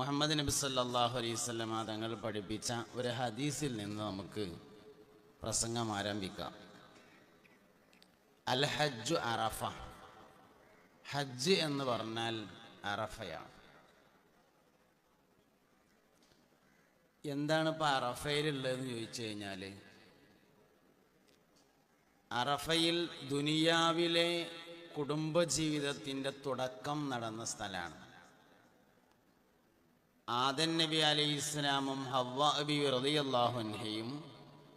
മുഹമ്മദ് നബി സല്ലാഹു അലൈഹി വസല്ലമ തങ്ങൾ പഠിപ്പിച്ച ഒരു ഹദീസിൽ നിന്ന് നമുക്ക് പ്രസംഗം ആരംഭിക്കാം. അൽ ഹജ്ജു അറഫ. ഹജ്ജ് എന്ന് പറഞ്ഞാൽ അറഫയാണ്. എന്താണ് ഇപ്പോൾ അറഫയിലുള്ളതെന്ന് ചോദിച്ചു കഴിഞ്ഞാൽ അറഫയിൽ ദുനിയാവിലെ കുടുംബജീവിതത്തിന്റെ തുടക്കം നടന്ന സ്ഥലമാണ്. ആദൻ നബി അലൈഹി ഇസ്ലാമും ഹവ്വാബി റളിയല്ലാഹുൻഹയും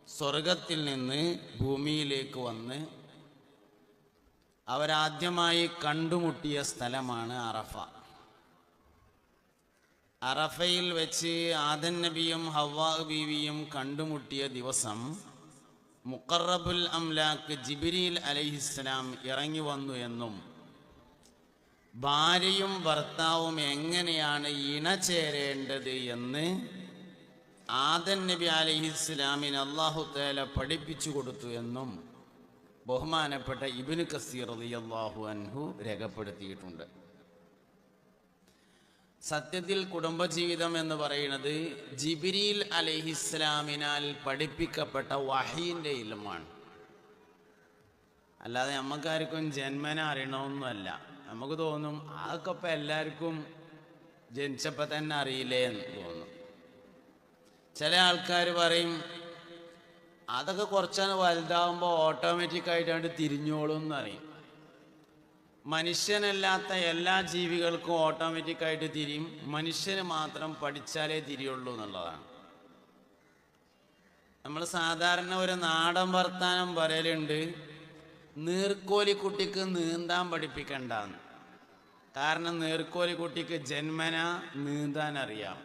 സ്വർഗത്തിൽ നിന്ന് ഭൂമിയിലേക്ക് വന്ന് അവരാദ്യമായി കണ്ടുമുട്ടിയ സ്ഥലമാണ് അറഫ. അറഫയിൽ വെച്ച് ആദൻ നബിയും ഹവ്വ ബീവിയും കണ്ടുമുട്ടിയ ദിവസം മുക്കറബുൽ അംലാക്ക് ജിബിരിൽ അലൈഹിസ്സലാം ഇറങ്ങി വന്നു എന്നും ഭാര്യയും ഭർത്താവും എങ്ങനെയാണ് ഇണചേരേണ്ടത് എന്ന് ആദൻ നബി അലൈഹിസ്സലാമിന് അള്ളാഹു തേല പഠിപ്പിച്ചു കൊടുത്തു എന്നും ബഹുമാനപ്പെട്ട ഇബിന് കസീർ അലി അള്ളാഹു അൻഹു രേഖപ്പെടുത്തിയിട്ടുണ്ട്. സത്യത്തിൽ കുടുംബജീവിതം എന്ന് പറയുന്നത് ജിബിരിൽ അലഹിസ്ലാമിനാൽ പഠിപ്പിക്കപ്പെട്ട വഹീന്റെ ഇലമാണ് അല്ലാതെ നമുക്കാർക്കും ജന്മന അറിയണമെന്നല്ല നമുക്ക് തോന്നും അതൊക്കെ ഇപ്പം എല്ലാവർക്കും ജനിച്ചപ്പോൾ തന്നെ അറിയില്ലേ എന്ന് തോന്നും. ചില ആൾക്കാർ പറയും അതൊക്കെ കുറച്ചാണ് വലുതാവുമ്പോൾ ഓട്ടോമാറ്റിക്കായിട്ടാണ്ട് തിരിഞ്ഞോളും എന്നറിയും മനുഷ്യനല്ലാത്ത എല്ലാ ജീവികൾക്കും ഓട്ടോമാറ്റിക്കായിട്ട് തിരിയും. മനുഷ്യന് മാത്രം പഠിച്ചാലേ തിരിയുള്ളൂ എന്നുള്ളതാണ്. നമ്മൾ സാധാരണ ഒരു നാടൻ വർത്താനം പറയലുണ്ട് നീർക്കോലി കുട്ടിക്ക് നീന്താൻ പഠിപ്പിക്കണ്ടെന്ന്. കാരണം നീർക്കോലി കുട്ടിക്ക് ജന്മന നീന്താൻ അറിയാം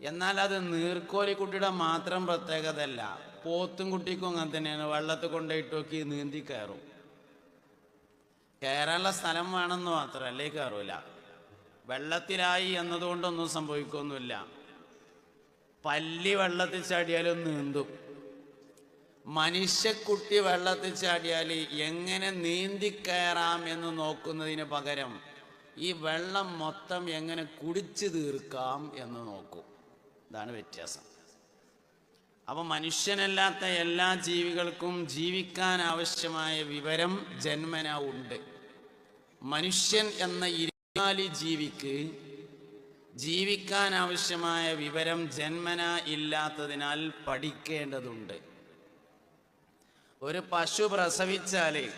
എന്നാൽ അത് നീർക്കോലി കുട്ടിയുടെ മാത്രം പ്രത്യേകതയല്ല. പോത്തും കുട്ടിക്കും അങ്ങനെ തന്നെയാണ്. വെള്ളത്തിൽ കൊണ്ടുപോയിട്ട് നോക്കി നീന്തി കയറും. കയറാനുള്ള സ്ഥലം വേണമെന്ന് മാത്രം അല്ലേ കയറൂല. വെള്ളത്തിലായി എന്നതുകൊണ്ടൊന്നും സംഭവിക്കൊന്നുമില്ല. പല്ലി വെള്ളത്തിൽ ചാടിയാലും നീന്തും. മനുഷ്യക്കുട്ടി വെള്ളത്തിൽ ചാടിയാൽ എങ്ങനെ നീന്തി കയറാം എന്ന് നോക്കുന്നതിന് പകരം ഈ വെള്ളം മൊത്തം എങ്ങനെ കുടിച്ചു തീർക്കാം എന്ന് നോക്കും. ഇതാണ് വ്യത്യാസം. അപ്പോൾ മനുഷ്യനല്ലാത്ത എല്ലാ ജീവികൾക്കും ജീവിക്കാൻ ആവശ്യമായ വിവരം ജന്മന ഉണ്ട്. മനുഷ്യൻ എന്ന ഇരുപാലി ജീവിക്ക് ജീവിക്കാൻ ആവശ്യമായ വിവരം ജന്മന ഇല്ലാത്തതിനാൽ പഠിക്കേണ്ടതുണ്ട്. ഒരു പശു പ്രസവിച്ചാൽ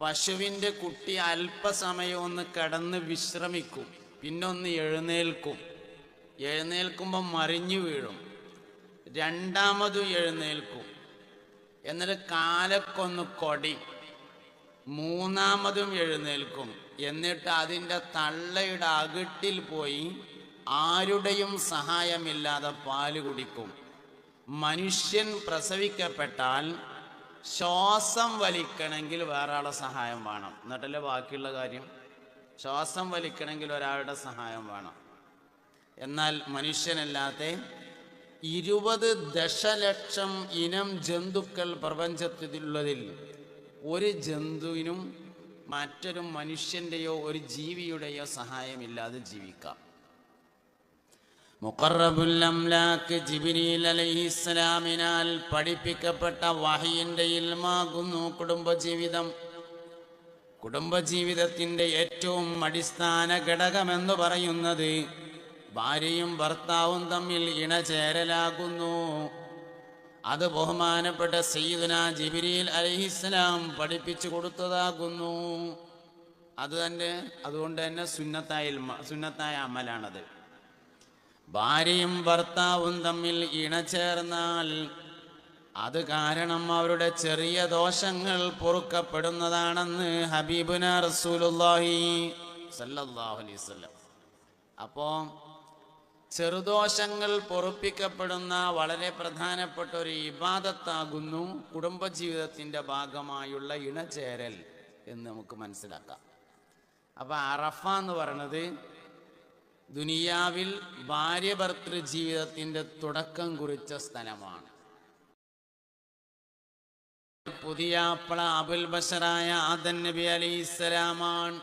പശുവിന്റെ കുട്ടി അല്പസമയം ഒന്ന് കിടന്ന് വിശ്രമിക്കും. പിന്നൊന്ന് എഴുന്നേൽക്കും. എഴുന്നേൽക്കുമ്പോൾ മറിഞ്ഞു വീഴും. രണ്ടാമതും എഴുന്നേൽക്കും. എന്നിട്ട് കാലക്കൊന്ന് കൊടി. മൂന്നാമതും എഴുന്നേൽക്കും. എന്നിട്ട് അതിന്റെ തള്ളയുടെ അകിട്ടിൽ പോയി ആരുടെയും സഹായമില്ലാതെ പാൽ കുടിക്കും. മനുഷ്യൻ പ്രസവിക്കപ്പെട്ടാൽ ശ്വാസം വലിക്കണമെങ്കിൽ വേറെ ആളെ സഹായം വേണം. എന്നിട്ടല്ലേ ബാക്കിയുള്ള കാര്യം? ശ്വാസം വലിക്കണമെങ്കിൽ ഒരാളുടെ സഹായം വേണം. എന്നാൽ മനുഷ്യനല്ലാത്ത ഇരുപത് ദശലക്ഷം ഇനം ജന്തുക്കൾ പ്രപഞ്ചത്തിലുള്ളതിൽ ഒരു ജന്തുവിനും മറ്റൊരു മനുഷ്യന്റെയോ ഒരു ജീവിയുടെയോ സഹായമില്ലാതെ ജീവിക്കാം. മുഖറബുൽ അംലാക്ക് ജിബിരിൽ അലൈഹിസ്സലാമിനാൽ പഠിപ്പിക്കപ്പെട്ട വഹിയിന്റെ ഇൽമാകുന്നു കുടുംബജീവിതം. കുടുംബജീവിതത്തിന്റെ ഏറ്റവും അടിസ്ഥാന ഘടകമെന്ന് പറയുന്നത് ഭാര്യയും ഭർത്താവും തമ്മിൽ ഇണചേരലാകുന്നു. അത് ബഹുമാനപ്പെട്ട സയ്യിദുന ജിബിരിയിൽ അലഹിസ്സലാം പഠിപ്പിച്ചു കൊടുത്തതാകുന്നു. അത് തന്നെ അതുകൊണ്ട് തന്നെ സുന്നത്തായ സുന്നത്തായ അമലാണത്. ഭാര്യയും ഭർത്താവും തമ്മിൽ ഇണചേർന്നാൽ അത് കാരണം അവരുടെ ചെറിയ ദോഷങ്ങൾ പൊറുക്കപ്പെടുന്നതാണെന്ന് ഹബീബുന റസൂലുല്ലാഹി സല്ലല്ലാഹു അലൈഹി വസല്ലം. അപ്പോൾ ചെറുദോഷങ്ങൾ പൊറുപ്പിക്കപ്പെടുന്ന വളരെ പ്രധാനപ്പെട്ട ഒരു ഇബാദത്താകുന്നു കുടുംബജീവിതത്തിന്റെ ഭാഗമായുള്ള ഇണചേരൽ എന്ന് നമുക്ക് മനസ്സിലാക്കാം. അപ്പോൾ അറഫ എന്ന് പറയുന്നത് ദുനിയാവിൽ ഭാര്യ ഭർത്തൃ ജീവിതത്തിന്റെ തുടക്കം കുറിച്ച സ്ഥലമാണ്. പുതിയ അപ്പള അബുൽ ബഷറായ ആദൻ നബി അലി അലൈഹിസ്സലാമാണ്.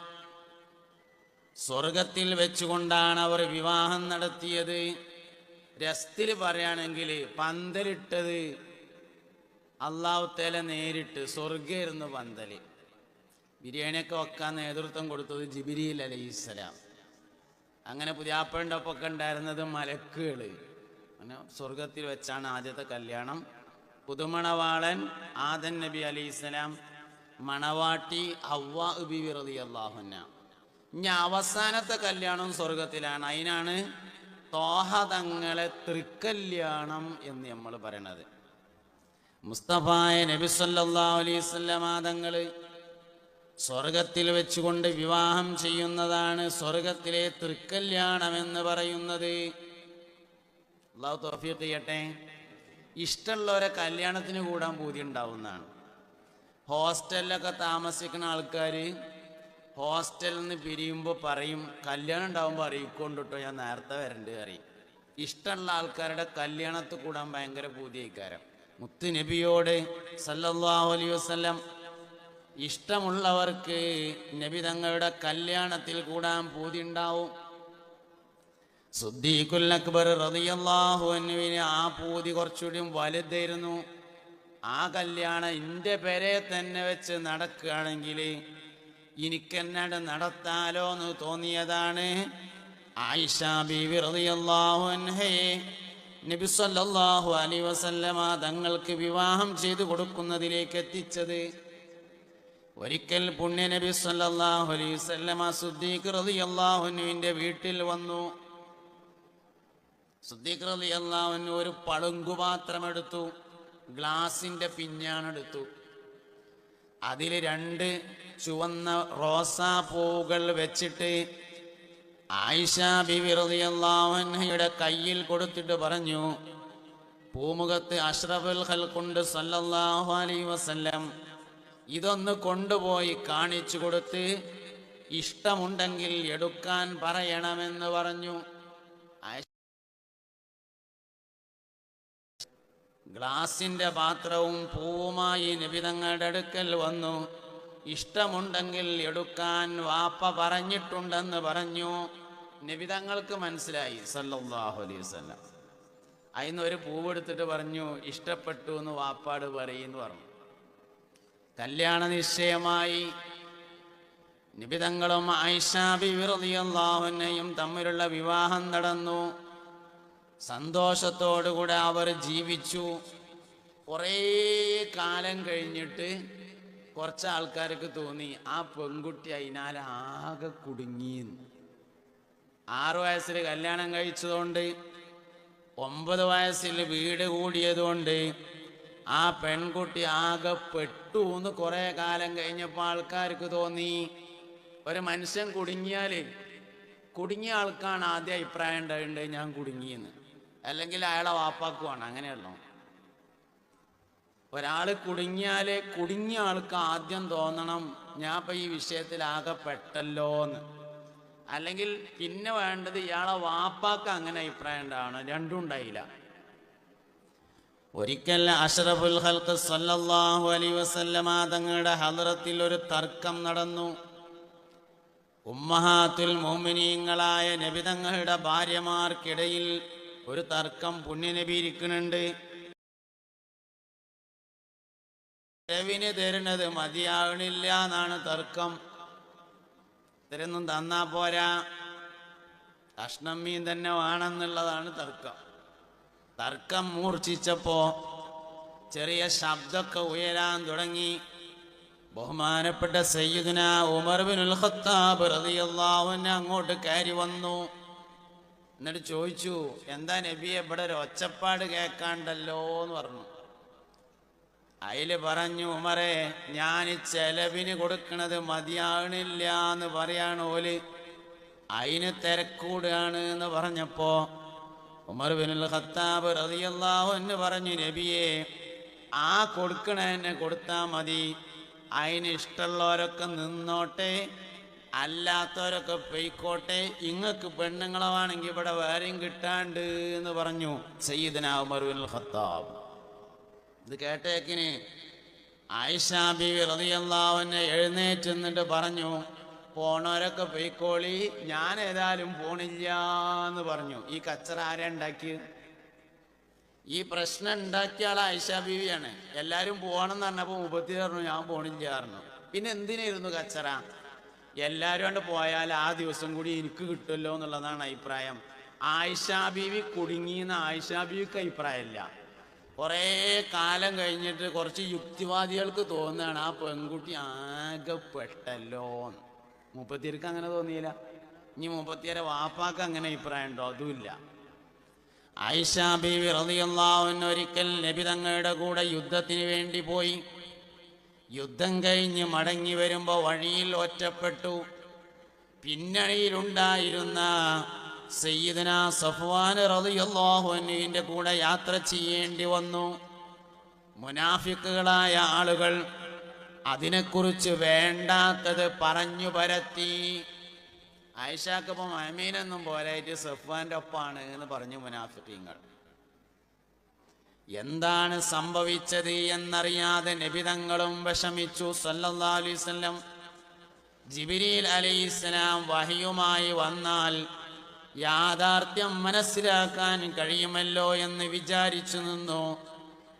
സ്വർഗത്തിൽ വെച്ചുകൊണ്ടാണ് അവർ വിവാഹം നടത്തിയത്. രസ്തിൽ പറയുകയാണെങ്കിൽ പന്തലിട്ടത് അള്ളാഹുത്തേല നേരിട്ട് സ്വർഗമായിരുന്നു പന്തൽ. ബിരിയാണിയൊക്കെ വെക്കാൻ നേതൃത്വം കൊടുത്തത് ജിബിരിയിൽ അലൈഹിസ്സലാം. അങ്ങനെ പുതിയാപ്പഴിന്റെ ഒപ്പൊക്കെ ഉണ്ടായിരുന്നത് മലക്കുകൾ അങ്ങനെ സ്വർഗത്തിൽ വെച്ചാണ് ആദ്യത്തെ കല്യാണം. പുതുമണവാളൻ ആദൻ നബി അലി ഇസ്ലാം മണവാട്ടി റതി അള്ളാഹുന്ന ഇനി അവസാനത്തെ കല്യാണം സ്വർഗത്തിലാണ് അതിനാണ് തോഹ തങ്ങളെ തൃക്കല്യാണം എന്ന് നമ്മൾ പറയണത്. മുസ്തഫായ നബി സല്ലല്ലാഹു അലൈഹി വസല്ലമ തങ്ങൾ സ്വർഗത്തിൽ വെച്ചുകൊണ്ട് വിവാഹം ചെയ്യുന്നതാണ് സ്വർഗത്തിലെ തൃക്കല്യാണമെന്ന് പറയുന്നത്. ചെയ്യട്ടെ. ഇഷ്ടമുള്ളവരെ കല്യാണത്തിന് കൂടാൻ പൂതി ഉണ്ടാവുന്നതാണ് ഹോസ്റ്റലിലൊക്കെ താമസിക്കുന്ന ആൾക്കാർ ഹോസ്റ്റലിൽ നിന്ന് പിരിയുമ്പോൾ പറയും കല്യാണം ഉണ്ടാവുമ്പോൾ അറിയിക്കൊണ്ടിട്ടോ ഞാൻ നേരത്തെ വരണ്ട് അറിയും ഇഷ്ടമുള്ള ആൾക്കാരുടെ കല്യാണത്തിൽ കൂടാൻ ഭയങ്കര പൂതിയായിക്കാരം മുത്ത് നബിയോട് സല്ലല്ലാഹു അലൈഹി വസല്ലം ഇഷ്ടമുള്ളവർക്ക് നബി തങ്ങളുടെ കല്യാണത്തിൽ കൂടാൻ പൂതി ഉണ്ടാവും സുദ്ദീഖുൽ അക്ബർ റതിയല്ലാഹു അൻഹുവിന് ആ പൂതി കുറച്ചുകൂടി വലുതായിരുന്നു. ആ കല്യാണം എന്റെ പേരെ തന്നെ വെച്ച് നടക്കുകയാണെങ്കിൽ എനിക്കെന്നാണ്ട് നടത്താലോ എന്ന് തോന്നിയതാണ് ആയിഷ ബീവി റളിയല്ലാഹു അൻഹയെ നബി സല്ലല്ലാഹു അലൈഹി വസല്ലമ തങ്ങൾക്ക് വിവാഹം ചെയ്തു കൊടുക്കുന്നതിലേക്ക് എത്തിച്ചത് ഒരിക്കൽ പുണ്യ നബി സല്ലല്ലാഹു അലൈഹി വസല്ലമ സുദ്ദീഖ് റളിയല്ലാഹു അൻഹുവിന്റെ വീട്ടിൽ വന്നു. സുദ്ദീഖ് റളിയല്ലാഹു അൻഹു ഒരു പളുങ്കുപാത്രം എടുത്തു ഗ്ലാസിന്റെ പിഞ്ഞാണെടുത്തു. അതിൽ രണ്ട് ചുവന്ന റോസാ പൂകൾ വെച്ചിട്ട് ആയിഷ ബിവി റളിയല്ലാഹു അൻഹയുടെ കയ്യിൽ കൊടുത്തിട്ട് പറഞ്ഞു പൂമുഖത്ത് അഷ്റഫുൽ ഖൽഖുണ്ട് സല്ലല്ലാഹു അലൈഹി വസല്ലം ഇതൊന്ന് കൊണ്ടുപോയി കാണിച്ചു കൊടുത്ത് ഇഷ്ടമുണ്ടെങ്കിൽ എടുക്കാൻ പറയണമെന്ന് പറഞ്ഞു. ഗ്ലാസിന്റെ പാത്രവും പൂവുമായി നിബിതങ്ങളുടെ അടുക്കൽ വന്നു. ഇഷ്ടമുണ്ടെങ്കിൽ എടുക്കാൻ വാപ്പ പറഞ്ഞിട്ടുണ്ടെന്ന് പറഞ്ഞു. നിബിതങ്ങൾക്ക് മനസ്സിലായി. സല്ലല്ലാഹു അലൈഹി വസല്ലം. അതിന്ന് ഒരു പൂവെടുത്തിട്ട് പറഞ്ഞു ഇഷ്ടപ്പെട്ടു എന്ന് വാപ്പാട് പറയുന്നു പറഞ്ഞു. കല്യാണ നിശ്ചയമായി നിബിതങ്ങളും ഐഷാബി വിറതിയല്ലാഹുനെയും തമ്മിലുള്ള വിവാഹം നടന്നു. സന്തോഷത്തോടുകൂടെ അവർ ജീവിച്ചു. കുറേ കാലം കഴിഞ്ഞിട്ട് കുറച്ച് ആൾക്കാർക്ക് തോന്നി ആ പെൺകുട്ടി അതിനാൽ ആകെ കുടുങ്ങിയെന്ന്. ആറു വയസ്സിൽ കല്യാണം കഴിച്ചതുകൊണ്ട് ഒമ്പത് വയസ്സിൽ വീട് കൂടിയതുകൊണ്ട് ആ പെൺകുട്ടി ആകെ പെട്ടു എന്ന് കുറേ കാലം കഴിഞ്ഞപ്പോൾ ആൾക്കാർക്ക് തോന്നി. ഒരു മനുഷ്യൻ കുടുങ്ങിയാൽ കുടുങ്ങിയ ആൾക്കാണ് ആദ്യം അഭിപ്രായം ഉണ്ടായിട്ടുണ്ട് ഞാൻ കുടുങ്ങിയെന്ന്. അല്ലെങ്കിൽ അയാളെ വാപ്പാക്കുവാണ് അങ്ങനെയല്ലോ ഒരാൾ കുടുങ്ങിയാൽ കുടുങ്ങിയ ആൾക്ക് ആദ്യം തോന്നണം ഞാൻ ഇപ്പം ഈ വിഷയത്തിൽ ആകെ പെട്ടല്ലോ എന്ന് അല്ലെങ്കിൽ പിന്നെ വേണ്ടത് ഇയാളെ വാപ്പാക്ക് അങ്ങനെ അഭിപ്രായം ഉണ്ടാവണം. രണ്ടും ഉണ്ടായില്ല. ഒരിക്കൽ അഷറഫുൽ ഹൽക്ക് സല്ലല്ലാഹു അലൈഹി വസല്ലമ തങ്ങളുടെ ഹലറത്തിൽ ഒരു തർക്കം നടന്നു. ഉമ്മഹാത്തുൽ മോമിനീങ്ങളായ നബിതങ്ങളുടെ ഭാര്യമാർക്കിടയിൽ ഒരു തർക്കം പുണ്യനബി ഇരിക്കുന്നുണ്ട് രവിന് തരുന്നത് മതിയാകണില്ല എന്നാണ് തർക്കം. തരുന്നു തന്നാ പോരാ. കഷ്ണം മീൻ തന്നെ വേണമെന്നുള്ളതാണ് തർക്കം. തർക്കം മൂർച്ഛിച്ചപ്പോ ചെറിയ ശബ്ദമൊക്കെ ഉയരാൻ തുടങ്ങി. ബഹുമാനപ്പെട്ട സയ്യിദുന ഉമർ ബിനുൽ ഖത്താബ് അങ്ങോട്ട് കയറി വന്നു. എന്നിട്ട് ചോദിച്ചു എന്താ നബിയെ ഇവിടെ ഒരു ഒച്ചപ്പാട് കേൾക്കാണ്ടല്ലോ എന്ന് പറഞ്ഞു. അയിൽ പറഞ്ഞു ഉമറെ ഞാൻ ചെലവിന് കൊടുക്കണത് മതിയാകണില്ല എന്ന് പറയാണ് ഓൽ. അതിന് തിരക്കൂടുകയാണ് എന്ന് പറഞ്ഞപ്പോ ഉമർ ഖത്താബ് റളിയല്ലാഹു എന്ന് പറഞ്ഞു നബിയെ ആ കൊടുക്കണേനെ കൊടുത്താൽ മതി. അതിന് ഇഷ്ടമുള്ളവരൊക്കെ നിന്നോട്ടെ അല്ലാത്തവരൊക്കെ പൊയ്ക്കോട്ടെ. ഇങ്ങക്ക് പെണ്ണുങ്ങളെ വേണമെങ്കിൽ ഇവിടെ വേറെയും കിട്ടാണ്ട് എന്ന് പറഞ്ഞു സയ്യിദന ഉമർ ഖത്താബ് ഇത് കേട്ടേക്കിന് ആയിഷാബി റതിയല്ലാവിനെ എഴുന്നേറ്റ് നിന്നിട്ട് പറഞ്ഞു പോണവരൊക്കെ പോയിക്കോളി. ഞാൻ ഏതായാലും പോണില്ല എന്ന് പറഞ്ഞു. ഈ കച്ചറ ആരാ ഉണ്ടാക്കി ഈ പ്രശ്നം ഉണ്ടാക്കിയ ആൾ ആയിഷ ബീവിയാണ്. എല്ലാവരും പോകണം എന്ന് പറഞ്ഞപ്പോൾ മുപ്പത്തി പറഞ്ഞു ഞാൻ പോണില്ല പറഞ്ഞു. പിന്നെ എന്തിനായിരുന്നു കച്ചറ? എല്ലാവരും കൊണ്ട് പോയാൽ ആ ദിവസം കൂടി എനിക്ക് കിട്ടുമല്ലോ എന്നുള്ളതാണ് അഭിപ്രായം. ആയിഷ ബീവി കുടുങ്ങിയെന്ന് ആയിഷ ബീവിക്ക് അഭിപ്രായമില്ല. കുറേ കാലം കഴിഞ്ഞിട്ട് കുറച്ച് യുക്തിവാദികൾക്ക് തോന്നുകയാണ് ആ പെൺകുട്ടി ആകെ പെട്ടല്ലോ. മുപ്പത്തിയർക്ക് അങ്ങനെ തോന്നിയില്ല. ഇനി മുപ്പത്തിയരെ വാപ്പാക്ക് അങ്ങനെ അഭിപ്രായം ഉണ്ടോ? അതുമില്ല. ബീവി ഒരിക്കൽ നബി തങ്ങളുടെ കൂടെ യുദ്ധത്തിന് വേണ്ടി പോയി. യുദ്ധം കഴിഞ്ഞ് മടങ്ങി വരുമ്പോൾ വഴിയിൽ ഒറ്റപ്പെട്ടു. പിന്നണിയിലുണ്ടായിരുന്ന സയ്യിദന സഫ്വാൻ റതിയല്ലാഹുവിന്റെ കൂടെ യാത്ര ചെയ്യേണ്ടി വന്നു. മുനാഫിക്കുകളായ ആളുകൾ അതിനെക്കുറിച്ച് വേണ്ടാത്തത് പറഞ്ഞു പരത്തി. ആയിഷാക്ക് ഇപ്പം അമീനൊന്നും പോരായിട്ട് സഫ്വാന്റെ ഒപ്പാണ് എന്ന് പറഞ്ഞു മുനാഫിക്കീങ്ങൾ. എന്താണ് സംഭവിച്ചത് എന്നറിയാതെ നബിതങ്ങളും വിഷമിച്ചു. സല്ലല്ലാഹു അലൈഹി വസല്ലം ജിബിരിൽ അലൈഹിസ്സലാം വഹിയുമായി വന്നാൽ യാഥാർത്ഥ്യം മനസ്സിലാക്കാൻ കഴിയുമല്ലോ എന്ന് വിചാരിച്ചു നിന്നു.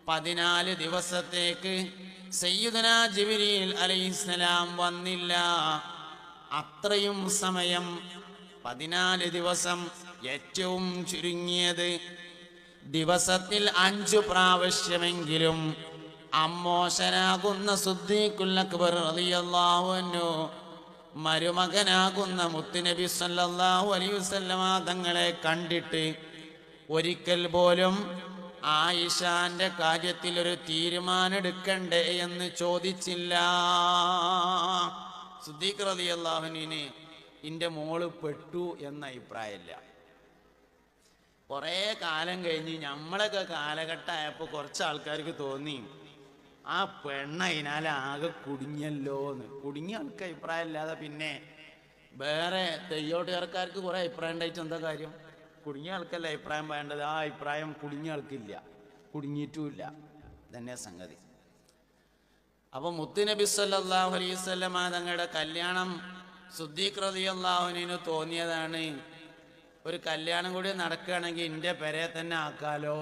പതിനാല് ദിവസത്തേക്ക് സയ്യിദുന ജിബിരിൽ അലൈഹിസ്സലാം വന്നില്ല. അത്രയും സമയം പതിനാല് ദിവസം ഏറ്റവും ചുരുങ്ങിയത്. ദിവസത്തിൽ അഞ്ചു പ്രാവശ്യമെങ്കിലും അമ്മോശനാകുന്ന സുദ്ദീഖുൽ അക്ബർ റളിയല്ലാഹു മരുമകനാകുന്ന മുത്തുനബി സല്ലല്ലാഹു അലൈഹി തങ്ങളെ കണ്ടിട്ട് ഒരിക്കൽ പോലും ആയിഷാന്റെ കാര്യത്തിൽ ഒരു തീരുമാനെടുക്കണ്ടേ എന്ന് ചോദിച്ചില്ല. സുദ്ദീഖ് റളിയല്ലാഹുവിന് ഇന്റെ മോൾ പെട്ടു എന്ന അഭിപ്രായമില്ല. കുറേ കാലം കഴിഞ്ഞ് നമ്മളൊക്കെ കാലഘട്ടമായപ്പോൾ കുറച്ച് ആൾക്കാർക്ക് തോന്നി ആ പെണ്ണ അതിനാൽ ആകെ കുടുങ്ങിയല്ലോ എന്ന് കുടുങ്ങിയ ആൾക്ക് അഭിപ്രായം ഇല്ലാതെ പിന്നെ വേറെ തെയ്യോട്ടുകാർക്കാർക്ക് കുറേ അഭിപ്രായം ഉണ്ടായിട്ട് എന്താ കാര്യം? കുടുങ്ങിയ ആൾക്കല്ല അഭിപ്രായം വേണ്ടത് ആ അഭിപ്രായം കുടുങ്ങിയ ആൾക്കില്ല. കുടുങ്ങിയിട്ടുമില്ല. തന്നെ സംഗതി. അപ്പൊ മുത്തുനബി സല്ലാഹു അലൈഹി വസല്ലമ തങ്ങളുടെ കല്യാണം സുദ്ദീഖ് അള്ളാഹുനു തോന്നിയതാണ്. ഒരു കല്യാണം കൂടി നടക്കുകയാണെങ്കിൽ എന്റെ പെരെ തന്നെ ആക്കാലോ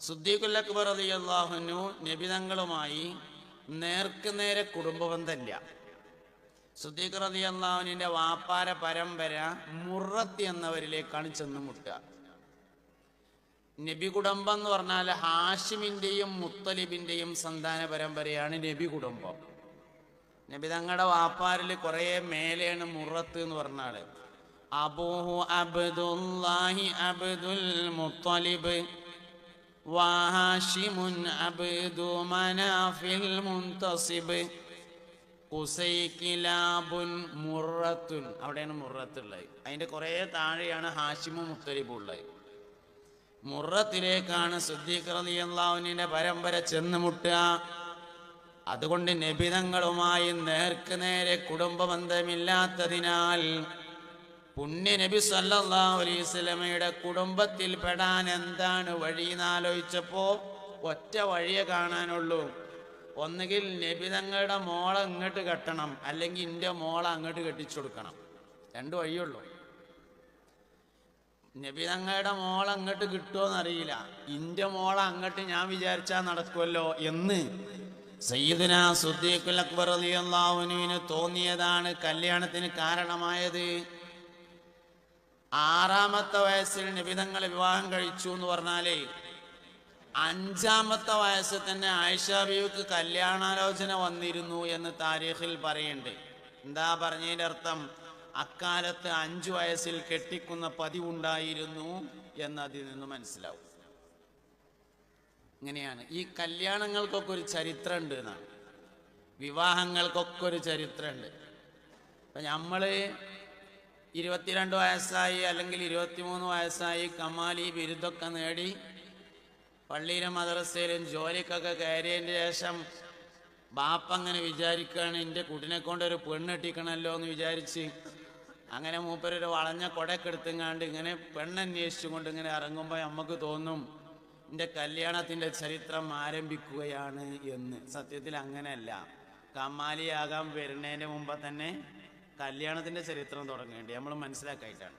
സുദ്ദീഖുൽ അക്ബർ അള്ളാഹുനു നബിതങ്ങളുമായി നേർക്കുനേരെ കുടുംബബന്ധമില്ല. സുദ്ദീഖ് റളിയല്ലാഹുവിന്റെ വാപ്പാര പരമ്പര മുറത്തി എന്നവരിലേക്കാണ് ചെന്ന് മുട്ടുക. നബി കുടുംബം എന്ന് പറഞ്ഞാൽ ഹാഷിമിന്റെയും മുത്തലിബിന്റെയും സന്താന പരമ്പരയാണ് നബി കുടുംബം നബി തങ്ങളുടെ വാപ്പാരിൽ കുറേ മേലെയാണ് മുറത്ത് എന്ന് പറഞ്ഞാൽ അബൂഹു അബ്ദുല്ലാഹി അബ്ദുൽ മുത്തലിബ് വാഹാഷിമുൻ അബ്ദു മനാഫിൽ മുൻതസിബ് ഉസൈക്കിലാബുൻ മുറത്തുൻ. അവിടെയാണ് മുറത്തുള്ളത്. അതിന്റെ കുറേ താഴെയാണ് ഹാഷിമു മുത്തലിബും മുറത്തിലേക്കാണ് സുദ്ദീഖ് പരമ്പര ചെന്ന് മുട്ടുക. അതുകൊണ്ട് നബിതങ്ങളുമായി നേർക്ക് നേരെ കുടുംബബന്ധമില്ലാത്തതിനാൽ പുണ്യ നബി സല്ലല്ലാഹു അലൈഹി കുടുംബത്തിൽ പെടാൻ എന്താണ് വഴി എന്നാലോചിച്ചപ്പോ ഒറ്റ വഴിയെ കാണാനുള്ളൂ. ഒന്നുകിൽ നബിതങ്ങളുടെ മോളെ ഇങ്ങോട്ട് കെട്ടണം അല്ലെങ്കിൽ എന്റെ മോളെ അങ്ങോട്ട് കെട്ടിച്ചു കൊടുക്കണം. രണ്ട് വഴിയുള്ളൂ. നബി തങ്ങളുടെ മോൾ അങ്ങോട്ട് കിട്ടുമോന്നറിയില്ല ഇന്റെ മോള അങ്ങോട്ട് ഞാൻ വിചാരിച്ചാൽ നടക്കുമല്ലോ എന്ന് സയ്യിദിന സുദ്ദീഖുൽ അക്ബർ റളിയല്ലാഹുവിന് തോന്നിയതാണ് കല്യാണത്തിന് കാരണമായത്. ആറാമത്തെ വയസ്സിൽ നിബിതങ്ങൾ വിവാഹം കഴിച്ചു എന്ന് പറഞ്ഞാലേ അഞ്ചാമത്തെ വയസ്സിൽ തന്നെ ആയിഷ ബീവിക്ക് കല്യാണാലോചന വന്നിരുന്നു എന്ന് താരീഖിൽ പറയുന്നുണ്ട് എന്താ പറഞ്ഞതിന്റെ അർത്ഥം? അക്കാലത്ത് അഞ്ചു വയസ്സിൽ കെട്ടിക്കുന്ന പതിവുണ്ടായിരുന്നു എന്ന് അതിൽ നിന്ന് മനസ്സിലാവും. ഇങ്ങനെയാണ്. ഈ കല്യാണങ്ങൾക്കൊക്കെ ഒരു ചരിത്രമുണ്ട് എന്നാണ്. വിവാഹങ്ങൾക്കൊക്കെ ഒരു ചരിത്രമുണ്ട്. അപ്പം നമ്മൾ ഇരുപത്തിരണ്ട് വയസ്സായി അല്ലെങ്കിൽ ഇരുപത്തിമൂന്ന് വയസ്സായി കമാലി ബിരുദൊക്കെ നേടി പള്ളിയിലും മദ്രസയിലും ജോലിക്കൊക്കെ കയറിയതിന് ശേഷം ബാപ്പ അങ്ങനെ വിചാരിക്കുകയാണ് എന്റെ കുട്ടിനെ കൊണ്ട് ഒരു പെണ്ണെട്ടിക്കണമല്ലോ എന്ന് വിചാരിച്ച് അങ്ങനെ മൂപ്പരൊരു വളഞ്ഞ കൊടയൊക്കെ ഇങ്ങനെ ഇങ്ങനെ പെണ്ണന്വേഷിച്ചുകൊണ്ട് ഇങ്ങനെ ഇറങ്ങുമ്പോൾ നമുക്ക് തോന്നും എന്റെ കല്യാണത്തിന്റെ ചരിത്രം ആരംഭിക്കുകയാണ് എന്ന്. സത്യത്തിൽ അങ്ങനെയല്ല. കമാലിയാകാൻ വരുന്നതിന് മുമ്പ് തന്നെ കല്യാണത്തിന്റെ ചരിത്രം തുടങ്ങേണ്ടി. നമ്മൾ മനസ്സിലാക്കായിട്ടാണ്.